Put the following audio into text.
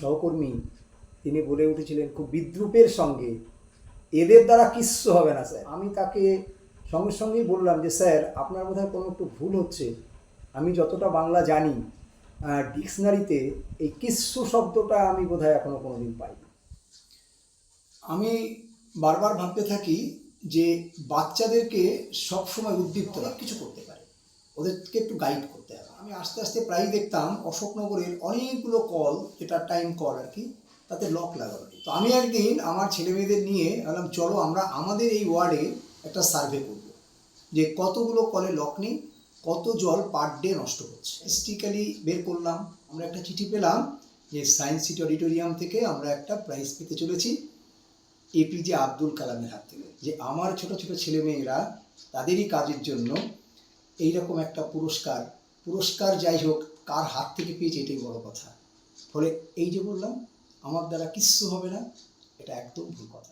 সহকর্মী, তিনি বলে উঠেছিলেন, খুব বিদ্রুপের সঙ্গে। এদের দ্বারা কিচ্ছু হবে না, স্যার। আমি তাকে সঙ্গে সঙ্গেই বললাম যে, স্যার, আপনার বোধহয় কোনো একটু ভুল হচ্ছে। আমি যতটা বাংলা জানি ডিকশনারিতে এই কিচ্ছু শব্দটা আমি বোধহয় এখনও কোনোদিন পাইনি। আমি বারবার ভাবতে থাকি যে, বাচ্চাদেরকে সবসময় উদ্দীপ্ত কিছু করতে পারে। ওদেরকে একটু গাইড করতে হবে আমি আস্তে আস্তে প্রায়ই দেখতাম অশোকনগরের অনেকগুলো কল যেটা টাইম কল আর কি, তাতে লক লাগানো। তো আমি একদিন আমার ছেলে মেয়েদের নিয়ে বললাম চলো আমরা আমাদের এই ওয়ার্ডে একটা সার্ভে করব, যে কতগুলো কলে লক নেই, কত জল পার ডে নষ্ট হচ্ছে স্টিক্যালি বের করলাম, আমরা একটা চিঠি পেলাম যে সায়েন্স সিটি অডিটোরিয়াম থেকে আমরা একটা প্রাইজ পেতে চলেছি এপিজে আব্দুল কালামের হাত থেকে, যে আমার ছোট ছোট ছেলে মেয়েরা তাদেরই কাজের জন্য এইরকম একটা পুরস্কার পুরস্কার যাই হোক, কার হাত থেকে পেয়েছে এটাই বড় কথা। ফলে এই যে বললাম, আমার দ্বারা কিচ্ছু হবে না, এটা একদম ভুল কথা।